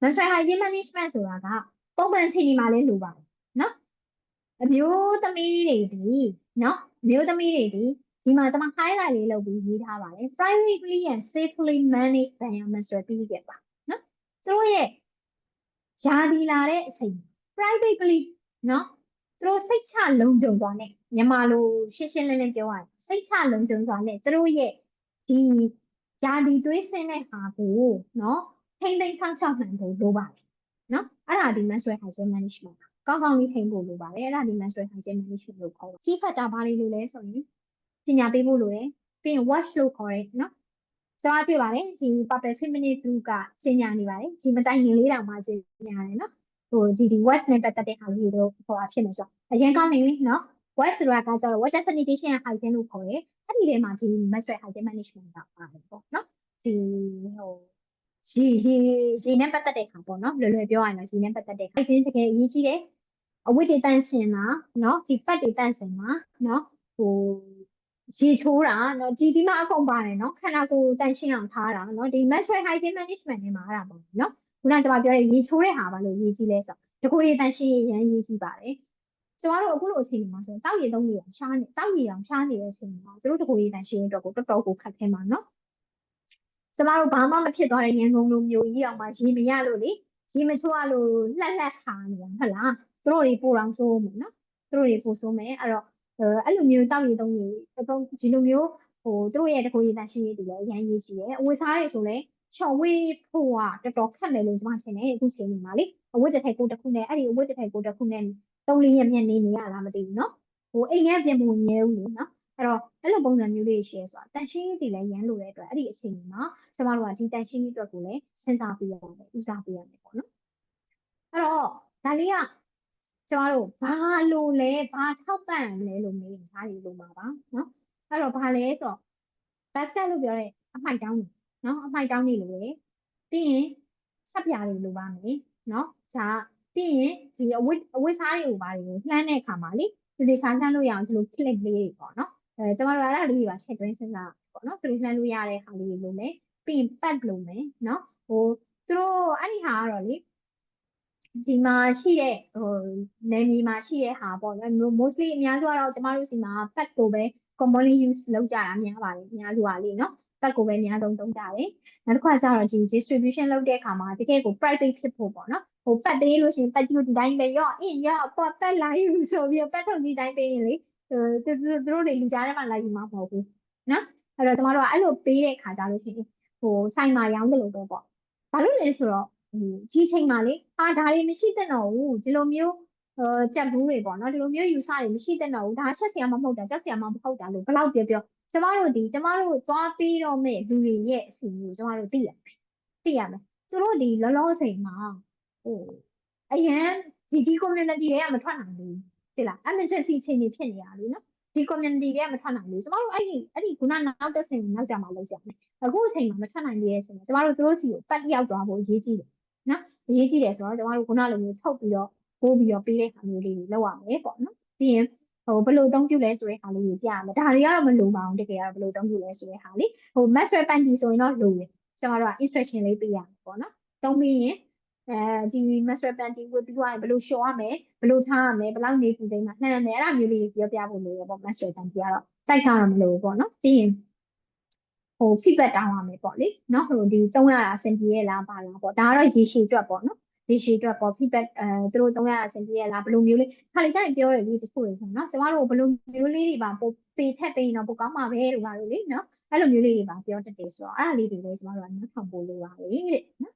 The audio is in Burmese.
menstrual hygiene management ဆိုတာကပုံမှန်အချိန်ဒီမှာလည်းလိုပါတယ်နော်အမျိုးသမီးတွေဒီနော်အမျိုးသမီးတွေဒီဒီမှာကျွန်မ highlight လေးလုပ်ပြီးရေးထားပါတယ် privately and safely manage their menstrual period ပါနော်သူတို့ရဲ့ဂျာဒီလာတဲ့အချိန် privately နော်သူတို့စိတ်ချလုံခြုံစွာနဲ့မြန်မာလိုရှင်းရှင်းလင်းလင်းပြောရရင်စိတ်ချလုံခြုံစွာနဲ့သူတို့ရဲ့ဒီဂျာဒီသွေးဆင်းတဲ့ဟာကိုနော် ထိမ့်သိမ်းဆောင်ချောက်နိုင်ဖို့လိုပါတယ်နော်အဲ့ဒါဒီ menstrual hygiene management ပါကောင်းကောင်းလေးထိန်းဖို့လိုပါတယ်အဲ့ဒါဒီ menstrual hygiene management လို့ခေါ်တယ် key factor ဘာတွေလို့လဲဆိုရင်ပညာပေးဖို့လိုတယ်ပြီးရင် watch လို့ခေါ်တယ်နော်ကျွန်တော်ပြပါတယ်ဒီ purple feminine group ကကျင်ညာနေပါတယ်ဒီမတိုင်ခင်လေးတောင်မှကျင်ညာတယ်နော်ဟိုဒီဒီ watch နဲ့ပတ်သက်တဲ့ဟာလေးတို့ဟိုအဖြစ်နေဆိုအရင်ကောင်းနေပြီနော် watch ဆိုတာကကျတော့ water sanitation and hygiene လို့ခေါ်တယ်အဲ့ဒီထဲမှာဒီ menstrual hygiene management ကပါတယ်ပေါ့နော်ဒီဟို ရေရေရေနဲ့ပတ်သက်တဲ့ခါပေါ့နော်လွယ်လွယ်ပြောရရင်တော့ရေနဲ့ပတ်သက်တဲ့ခါအရင်တကယ်အရေးကြီးတယ်အဝတ်တွေတန့်စင်တာနော်ဒီပတ်တွေတန့်စင်တာနော်ဟိုရေချိုးတာနော်ဒီဒီမှာအကုန်ပါတယ်နော်ခန္ဓာကိုယ်တန့်ရှင်းအောင်ထားတာနော်ဒီ menstrual hygiene management နဲ့မှာအဲ့ဒါပေါ့နော်ခုနကကျွန်မပြောတဲ့ရေချိုးတဲ့ဟာပါလို့ရေးကြည့်လဲဆိုတကူရေတန့်ရှင်းရရန်ရေးကြည့်ပါတယ်ကျွန်တော်တို့အခုလိုအချိန်မှာဆိုတောက်ရည်သုံးရည်အောင်ရှားနေတောက်ရည်အောင်ရှားနေတဲ့အချိန်မှာတို့တကူရေတန့်ရှင်းအတွက်ကိုတော်တော်ကိုခက်ခဲမှာနော် ကျမတို့ဘာမှမဖြစ်သွားတဲ့ရန်ကုန်လိုမျိုးကြီးအောင်မှရေမရလို့လေရေမချိုးရလို့လှက်လှက်ခါနေတာဟုတ်လားသူတို့တွေပို့အောင်ဆိုးမယ်နော်သူတို့တွေပို့ဆိုးမယ်အဲ့တော့အဲ့လိုမျိုးတောက်ရည်သုံးရည်အကုန်ဒီလိုမျိုးဟိုသူတို့ရဲ့တကူရည်တန့်ရှင်းရေးတွေလည်းအရင်ရေးကြည့်တယ်အဝတ်စားတွေဆိုလည်းချော်ဝေးဖို့ကတော်တော်ခက်မယ်လို့ကျွန်မထင်တယ်အခုချိန်နေမှာလေအဝတ်တစ်ထည်ကိုတစ်ခုနဲ့အဲ့ဒီအဝတ်တစ်ထည်ကိုတစ်ခုနဲ့သုံးလေးရက်မြက်နေနေရလားမသိဘူးနော်ဟိုအိမ်ထဲပြင်ဖို့ညဲဦးလေနော် အဲ့တော့အဲ့လိုပုံစံမျိုးလေးရှိရဲဆိုတာတန်ရှင်းရေးတွေလည်းရမ်းလို့တဲ့အတွက်အဲ့ဒီအချိန်မှာကျမတို့ကဒီတန်ရှင်းရေးအတွက်ကိုလည်းစဉ်းစားပေးရမယ်ဦးစားပေးရမယ်ပေါ့နော်အဲ့တော့ဒါလေးကကျမတို့ဘာလို့လဲဘာထောက်ပံ့လဲလို့မေးရင်ဒါတွေလို့မှာပါနော်အဲ့တော့ဘာလဲဆိုတော့ basket လို့ပြောတဲ့အမိုက်တောင်းနေနော်အမိုက်တောင်းနေလို့လေပြီးရင်ဆက်ပြားတွေလိုပါမယ်နော်ဒါပြီးရင်ဒီအဝတ်အဝတ်စားတွေကိုပါတွေကိုလှမ်းတဲ့အခါမှာလေဒီဒီစားလှမ်းလို့ရအောင်ဒီလို clip လေးတွေပေါ့နော် အဲကျမတို့အဲ့ဒါလေးတွေပါထည့်သွင်းစဉ်းစားပေါ့နော်သူတို့လှမ်းလို့ရတဲ့ဟာလေးတွေလိုမယ်ပြီးရင် pad လိုမယ်နော်ဟိုသူတို့အဲ့ဒီဟာကတော့လေဒီမှာရှိတဲ့ဟိုနယ်မြေမှာရှိတဲ့ဟာပေါ့နော် mostly အများစုကတော့ကျမတို့စီမှာ pad ကိုပဲ commonly use လုပ်ကြတာများပါတယ်အများစုကလေနော်ပတ်ကိုပဲအများဆုံးသုံးကြတယ်နောက်တစ်ခါကျတော့ဒီ distribution လုပ်တဲ့အခါမှာတကယ်ကို private ဖြစ်ဖို့ပေါ့နော်ဟိုပတ်သေးလို့ရှိရင်ပတ်ကြီးကိုဒီတိုင်းပဲရော့အင်းရော့ပတ်ပတ်လာယူဆိုပြီးပတ်ထုတ်ဒီတိုင်းပေးရင်လေဟို သူတို့တွေလူကြားထဲမှာလာယူမှာမဟုတ်ဘူးနော်အဲ့တော့ကျမတို့ကအဲ့လိုပေးတဲ့ခါကျလို့ရှိရင်ဟိုဆိုင်မှာရောင်းတယ်လို့ပဲပေါ့ဘာလို့လဲဆိုတော့ဒီချိန်မှာလေအာဒါတွေမရှိတဲ့တော့ဘူးဒီလိုမျိုးဟိုကြက်ဘူးတွေပေါ့နော်ဒီလိုမျိုးယူဆတွေမရှိတဲ့တော့ဘူးဒါချက်စရာမမဟုတ်တာချက်စရာမမဟုတ်တာလို့ဘယ်လောက်ပြောပြောကျမတို့ဒီကျမတို့သွားပြီးတော့မဲ့လူတွေရဲ့အစီအစဉ်ကိုကျမတို့သိရမယ်သိရမယ်သူတို့ဒီလောလောဆယ်မှာဟိုအရန်ဒီဒီ community တွေကမထွက်နိုင်ဘူး သိလား emergency အခြေအနေဖြစ်နေရလေနော်ဒီ community တွေကမထွက်နိုင်ဘူးကျမတို့အဲ့ဒီအဲ့ဒီခုနနောက်တစ်ဆင့်နောက်ကြမှာလောက်ကြမယ်အခုအချိန်မှာမထွက်နိုင်သေးတဲ့ဆင့်ကျမတို့သူတို့စီကိုပတ်ရောက်သွားဖို့အရေးကြီးတယ်နော်အရေးကြီးတယ်ဆိုတော့ကျမတို့ခုနလိုမျိုးထုတ်ပြီးတော့ပို့ပြီးတော့ပေးတဲ့ဟာမျိုးလေးတွေလုပ်ရမယ်ပေါ့နော်ပြီးရင်ဟိုဘယ်လိုအသုံးပြုလဲဆိုတဲ့ဟာလေးကိုပြရမယ်ဒါတွေကတော့မလိုပါဘူးတကယ်ကတော့ဘယ်လိုအသုံးပြုလဲဆိုတဲ့ဟာလေးဟို master panty ဆိုရင်တော့လိုတယ်ကျွန်တော်တို့က instruction လေးပေးရမယ်ပေါ့နော်သုံးပြီးရင် အဲဒီ master panty ကိုပြီးသွားရင်ဘယ်လိုရှော်ရမယ်ဘယ်လိုထားရမယ်ဘယ်လောက်နေပူစိမ်းမှာနှမ်းမယ်အဲ့ဒါမျိုးလေးပြောပြဖို့လိုရပေါ့ master panty ကတော့တိုက်ထားတော့မလိုဘူးပေါ့နော်ပြီးရင်ဟို feedback တောင်းရမယ်ပေါ့လေနော်ဟိုဒီသုံးရတာအဆင်ပြေရဲ့လားပါလားပေါ့ဒါကတော့ရေရှည်အတွက်ပေါ့နော်ဒီရှည်အတွက်ပေါ့ feedback အဲသူတို့သုံးရအဆင်ပြေရလားဘယ်လိုမျိုးလေးခါလေးကျရင်ပြောတယ်လေတချို့တွေဆိုနော်ကျမတို့ဘယ်လိုမျိုးလေးတွေပါပိုပေထက်ပေးရင်တော့ပိုကောင်းမှာပဲလို့ပါလို့လေနော်အဲ့လိုမျိုးလေးတွေပါပြောတတ်တယ်ဆိုတော့အဲ့ဒါလေးတွေလည်းကျမတို့ကနားထောင်ဖို့လိုပါလေတဲ့နော်